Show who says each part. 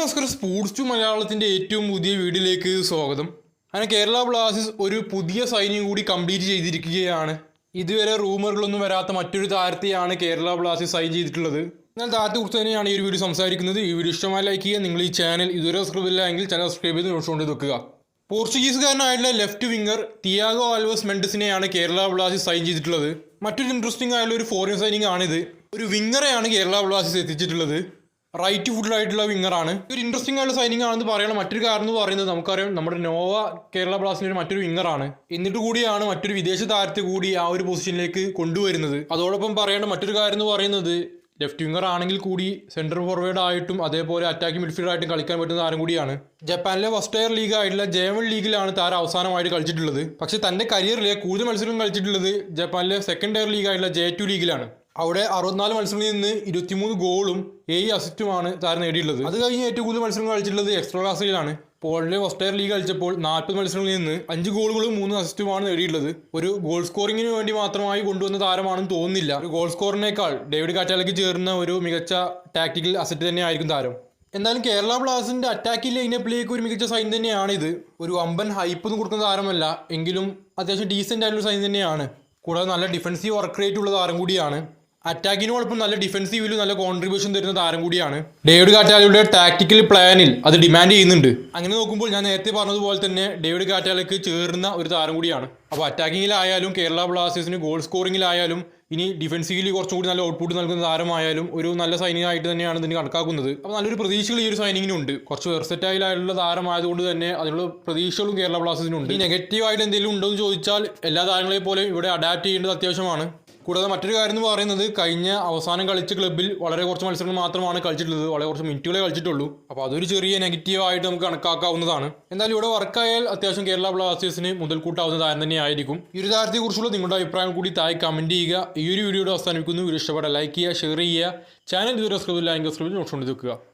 Speaker 1: നമസ്കാരം. Sports to മലയാളത്തിന്റെ ഏറ്റവും പുതിയ വീഡിയോയിലേക്ക് സ്വാഗതം. അങ്ങനെ കേരള ബ്ലാസ്റ്റേഴ്സ് ഒരു പുതിയ സൈനിങ് കൂടി കംപ്ലീറ്റ് ചെയ്തിരിക്കുകയാണ്. ഇതുവരെ റൂമറുകളൊന്നും വരാത്ത മറ്റൊരു താരത്തെയാണ് കേരള ബ്ലാസ്റ്റേഴ്സ് സൈൻ ചെയ്തിട്ടുള്ളത്. എന്നാൽ താരത്തെ കുറിച്ച് തന്നെയാണ് ഈ ഒരു വീഡിയോ സംസാരിക്കുന്നത്. ഈ വീഡിയോ ഇഷ്ടമായി ലൈക്ക് ചെയ്യുക. നിങ്ങൾ ഈ ചാനൽ ഇതുവരെ സബ്സ്ക്രൈബ് ഇല്ല എങ്കിൽ ചാനൽ സബ്സ്ക്രൈബ് ചെയ്ത് നോട്ടുകൊണ്ട് വെക്കുക. പോർച്ചുഗീസുകാരനായിട്ടുള്ള ലെഫ്റ്റ് വിംഗർ തിയാഗോ ആൽവസ് മെൻഡസിനെയാണ് കേരള ബ്ലാസ്റ്റേഴ്സ് സൈൻ ചെയ്തിട്ടുള്ളത്. മറ്റൊരു ഇൻട്രസ്റ്റിംഗ് ആയിട്ടുള്ള ഒരു ഫോറിൻ സൈനിങ് ആണിത്. ഒരു വിംഗറെയാണ് കേരള ബ്ലാസ്റ്റേഴ്സ് എത്തിച്ചിട്ടുള്ളത്. റൈറ്റ് ഫുഡ് ആയിട്ടുള്ള വിങ്ങറാണ് ഒരു ഇൻട്രസ്റ്റിംഗ് ആയിട്ടുള്ള സൈനിങ് ആണെന്ന് പറയണം. മറ്റൊരു കാരണം എന്ന് പറയുന്നത് നമുക്കറിയാം നമ്മുടെ നോവ കേരള ബ്ലാസ്റ്റിന്റെ മറ്റൊരു വിങ്ങറാണ് എന്നിട്ട് കൂടിയാണ് മറ്റൊരു വിദേശ താരത്തെ കൂടി ആ ഒരു പൊസിഷനിലേക്ക് കൊണ്ടുവരുന്നത്. അതോടൊപ്പം പറയേണ്ട മറ്റൊരു കാര്യം എന്ന് പറയുന്നത് ലെഫ്റ്റ് വിങ്ങർ ആണെങ്കിൽ കൂടി സെൻട്രൽ ഫോർവേഡ് ആയിട്ടും അതേപോലെ അറ്റാക്കിംഗ് മിഡ്ഫീൽഡ് ആയിട്ടും കളിക്കാൻ പറ്റുന്ന താരം കൂടിയാണ്. ജപ്പാനിലെ ഫസ്റ്റ് ടയർ ലീഗ് ആയിട്ടുള്ള ജേമൻ ലീഗിലാണ് താരം അവസാനമായിട്ട് കളിച്ചിട്ടുള്ളത്. പക്ഷേ തന്റെ കരിയറിലെ കൂടുതൽ മത്സരങ്ങൾ കളിച്ചിട്ടുള്ളത് ജപ്പാനിലെ സെക്കൻഡ് ടയർ ലീഗ് ആയിട്ടുള്ള ജെ ടു ലീഗിലാണ് അവിടെ അറുപത്തിനാല് മത്സരങ്ങളിൽ നിന്ന് ഇരുപത്തിമൂന്ന് ഗോളും ഏഴ് അസിസ്റ്റുമാണ് താരം നേടിയിട്ടുള്ളത്. അത് കഴിഞ്ഞ് ഏറ്റവും കൂടുതൽ മത്സരങ്ങൾ കളിച്ചിട്ടുള്ളത് എക്സ്ട്രാ ക്ലാസ്സിലാണ് പോളിലെ ഫസ്റ്റ് ഇയർ ലീഗ് കളിച്ചപ്പോൾ നാൽപ്പത് മത്സരങ്ങളിൽ നിന്ന് അഞ്ച് ഗോളുകളും മൂന്ന് അസിസ്റ്റുമാണ് നേടിയിട്ടുള്ളത്. ഒരു ഗോൾ സ്കോറിങ്ങിന് വേണ്ടി മാത്രമായി കൊണ്ടുവന്ന താരമാണെന്ന് തോന്നുന്നില്ല. ഒരു ഗോൾ സ്കോറിനേക്കാൾ ഡേവിഡ് കാറ്റാലയ്ക്ക് ചേർന്ന ഒരു മികച്ച ടാക്ടിക്കൽ അസറ്റ് തന്നെയായിരിക്കും താരം. എന്നാലും കേരള ബ്ലാസ്റ്റേഴ്സിന്റെ അറ്റാക്കിൽ ലൈനപ്പിലേക്ക് ഒരു മികച്ച സൈൻ തന്നെയാണ് ഇത് ഒരു അമ്പൻ ഹൈപ്പ് ഒന്നും കൊടുക്കുന്ന താരമല്ല. എങ്കിലും അത്യാവശ്യം ഡീസെന്റ് ആയിട്ടുള്ള സൈൻ തന്നെയാണ്. കൂടാതെ നല്ല ഡിഫൻസീവ് വർക്ക് റേറ്റ് ഉള്ള താരം കൂടിയാണ്. അറ്റാക്കിനോടൊപ്പം നല്ല ഡിഫൻസീവിലും നല്ല കോൺട്രിബ്യൂഷൻ തരുന്ന താരം കൂടിയാണ്. ഡേവിഡ് കാറ്റാലയുടെ ടാക്ടിക്കൽ പ്ലാനിൽ അത് ഡിമാൻഡ് ചെയ്യുന്നുണ്ട്. അങ്ങനെ നോക്കുമ്പോൾ ഞാൻ നേരത്തെ പറഞ്ഞതുപോലെ തന്നെ ഡേവിഡ് കാറ്റാലയ്ക്ക് ചേർന്ന ഒരു താരം കൂടിയാണ്. അപ്പോൾ അറ്റാക്കിങ്ങിലായാലും കേരള ബ്ലാസ്റ്റേഴ്സിന് ഗോൾ സ്കോറിങ്ങിലായാലും ഇനി ഡിഫൻസീവിലി കുറച്ചും കൂടി നല്ല ഔട്ട്പുട്ട് നൽകുന്ന താരമായാലും ഒരു നല്ല സൈനിങ് ആയിട്ട് തന്നെയാണ് ഇതിന് കണക്കാക്കുന്നത്. അപ്പോൾ നല്ലൊരു പ്രതീക്ഷകൾ ഈ ഒരു സൈനിങ്ങിനുണ്ട് കുറച്ച് വെർസറ്റൈൽ ആയിട്ടുള്ള താരമായതുകൊണ്ട് തന്നെ അതിനുള്ള പ്രതീക്ഷകളും കേരള ബ്ലാസ്റ്റേഴ്സിനുണ്ട്. നെഗറ്റീവായിട്ട് എന്തെങ്കിലും ഉണ്ടോ എന്ന് ചോദിച്ചാൽ എല്ലാ താരങ്ങളെ പോലെ ഇവിടെ അഡാപ്റ്റ് ചെയ്യേണ്ടത് അത്യാവശ്യമാണ്. കൂടാതെ മറ്റൊരു കാര്യം എന്ന് പറയുന്നത് കഴിഞ്ഞ അവസാനം കളിച്ച ക്ലബ്ബിൽ വളരെ കുറച്ച് മത്സരങ്ങൾ മാത്രമാണ് കളിച്ചിട്ടുള്ളത്. വളരെ കുറച്ച് മിനിറ്റുകളെ കളിച്ചിട്ടുള്ളൂ. അപ്പോൾ അതൊരു ചെറിയ നെഗറ്റീവ് ആയിട്ട് നമുക്ക് കണക്കാക്കാവുന്നതാണ്. എന്തായാലും ഇവിടെ വർക്കായാൽ അത്യാവശ്യം കേരള ബ്ലാസ്റ്റേഴ്സിന് മുതൽക്കൂട്ടാവുന്ന താരം തന്നെയായിരിക്കും ഈ ഒരു താരത്തെക്കുറിച്ചുള്ള നിങ്ങളുടെ അഭിപ്രായം കൂടി താഴെ കമന്റ് ചെയ്യുക. ഈ ഒരു വീഡിയോയുടെ അവസാനിപ്പിക്കുന്നു. വീഡിയോ ഇഷ്ടപ്പെട്ട ലൈക്ക് ചെയ്യുക ഷെയർ ചെയ്യുക. ചാനൽ ഇതുവരെ സബ്സ്ക്രൈബ് എങ്കിൽ സബ്സ്ക്രൈബ് നോട്ട് വെക്കുക